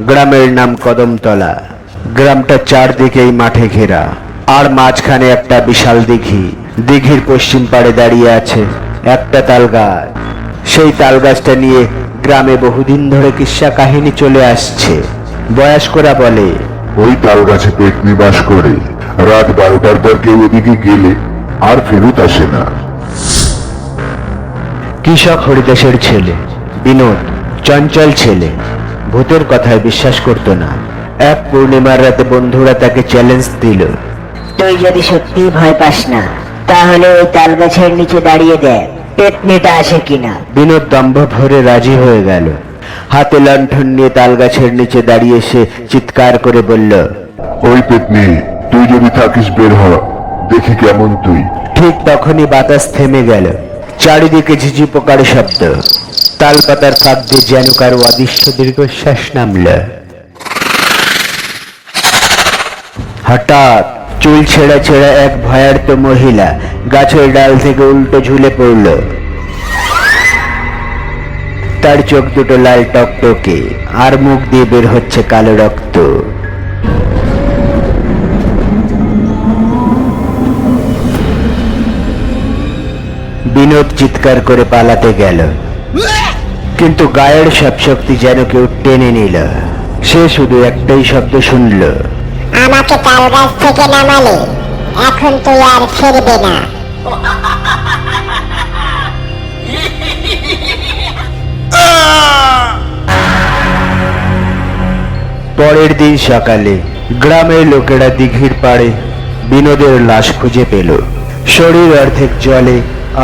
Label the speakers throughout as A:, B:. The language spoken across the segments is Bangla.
A: গ্রামের নাম কদমতলা। গ্রামটা চারদিকেই মাঠে ঘেরা। আর মাঝখানে একটা বিশাল দিঘি। দিঘির পশ্চিম পাড়ে দাঁড়িয়ে আছে একটা তাল গাছ সেই তাল গাছটা নিয়ে গ্রামে বহুদিন ধরে কিস্সা কাহিনী চলে আসছে। বয়স্করা বলে
B: ওই তাল গাছে পেট নিবাস করে। রাত বারোটার পর কেউ এদিকে গেলে আর ফেরত আসে না।
A: কৃষক হরিদাসের ছেলে বিনোদ চঞ্চল ছেলে ভূতের কথায় বিশ্বাস করত না। এক পূর্ণিমার রাতে বন্ধুরা তাকে চ্যালেঞ্জ দিল।
C: তুই যদি সত্যি ভয় পাস না তাহলে ওই তাল গাছের নিচে দাঁড়িয়ে দেখ পেটনিটা আসে কিনা।
A: বিনোদ দম্ভ ভরে রাজি হয়ে গেল। হাতে লণ্ঠন নিয়ে তাল গাছের নিচে দাঁড়িয়ে সে চিৎকার করে বলল
B: ওই পেতনি তুই যদি থাকিস বের হ দেখি কেমন তুই।
A: ঠিক তখনই বাতাস থেমে গেল। চারিদিকে ঝিঝি পোকার শব্দ। তাল পাতার ফাঁক দিয়ে যেন কারও অদৃশ্য দীর্ঘশ্বাস নামল। হঠাৎ চুল ছেঁড়া ছেঁড়া এক ভয়ার্ত মহিলা গাছের ডাল থেকে উল্টো ঝুলে পড়ল। তার চোখ দুটো লাল টকটকে, আর মুখ দিয়ে বের হচ্ছে কালো রক্ত। বিনোদ চিৎকার করে পালাতে গেল। কিন্তু গায়ের সব শক্তি যেন কেউ টেনে নিল। সে শুধু একটাই শব্দ শুনল।
D: আমাকে তাল গাছ থেকে নামালে এখন তুই আর ফিরবে না।
A: পরের দিন সকালে গ্রামের লোকেরা দিঘির পাড়ে বিনোদের লাশ খুঁজে পেল। শরীর অর্ধেক জলে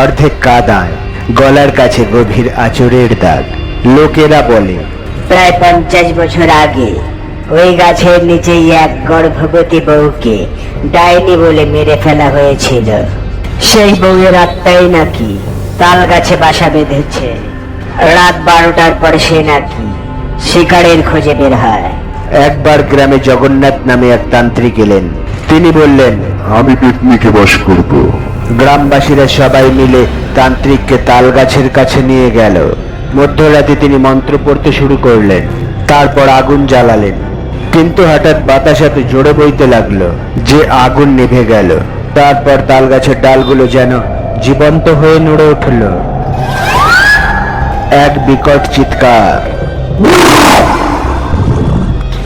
A: অর্ধেক কাদায়। গলার কাছে গভীর আচরের দাগ। লোকেরা বলে
C: প্রায় পঞ্চাশ বছর আগে ওই গাছের নিচেই এক গর্ভবতী বউকে ডাইনি বলে মেরে ফেলা হয়েছিল। সেই বউয়ের আত্মাই নাকি তাল গাছে বাসা বেঁধেছে। রাত বারোটার পর সে নাকি শিকারের খোঁজে বের হয়।
A: একবার গ্রামে জগন্নাথ নামে এক তান্ত্রিক এলেন। তিনি বললেন
B: আমি পেতনিকে বশ করব।
A: গ্রামবাসীরা সবাই মিলে তান্ত্রিককে তাল গাছের কাছে নিয়ে গেল। মধ্যরাতে তিনি মন্ত্র পড়তে শুরু করলেন, তারপর আগুন জ্বালালেন। কিন্তু হঠাৎ বাতাস এত জোরে বইতে লাগল যে আগুন নিভে গেল। তারপর তাল গাছের ডালগুলো যেন জীবন্ত হয়ে নড়ে উঠল। এক বিকট চিৎকার।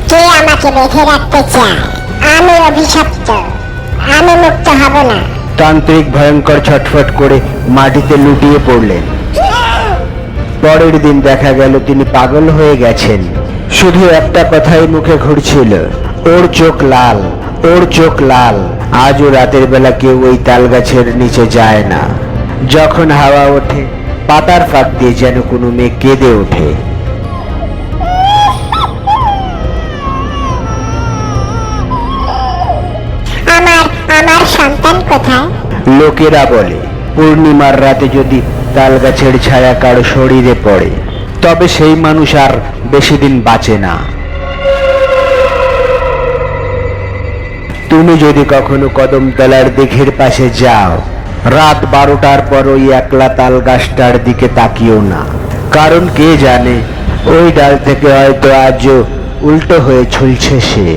D: কে আমাকে বেঁধে রাখতে চায়? আমি অভিশপ্ত। আমি মুক্ত হব না।
A: তান্ত্রিক ভয়ঙ্কর ছটফট করে মাটিতে লুটিয়ে পড়লেন। পরের দিন দেখা গেল তিনি পাগল হয়ে গেছেন। শুধু একটা কথাই মুখে ঘুরছিল, ওর চোখ লাল, ওর চোখ লাল, আজও রাতের বেলা কেউ ওই তাল গাছের নিচে যায় না। যখন হাওয়া ওঠে, পাতার ফাঁক দিয়ে যেন কোনো মেয়ে কেঁদে ওঠে।
D: আমার আমার সন্তান কোথায়
A: লোকেরা বলে, পূর্ণিমার রাতে যদি তাল গাছের ছায়া কারও শরীরে পড়ে, তবে সেই মানুষ আর বেশি দিন বাঁচে না। তুমি যদি কখনো কদমতলার দিঘির পাশে যাও, রাত বারোটার পর ওই একলা তাল গাছটার দিকে তাকিও না। কারণ কে জানে, ওই ডাল থেকে হয়তো আজও উল্টো হয়ে ঝুলছে সে।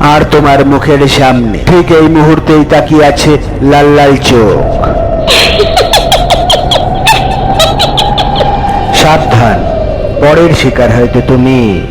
A: আর তোমার মুখের সামনে। ঠিক এই মুহূর্তেই তাকিয়ে আছে লাল লাল চোখ। সাবধান, পরের শিকার হয়তো তুমি।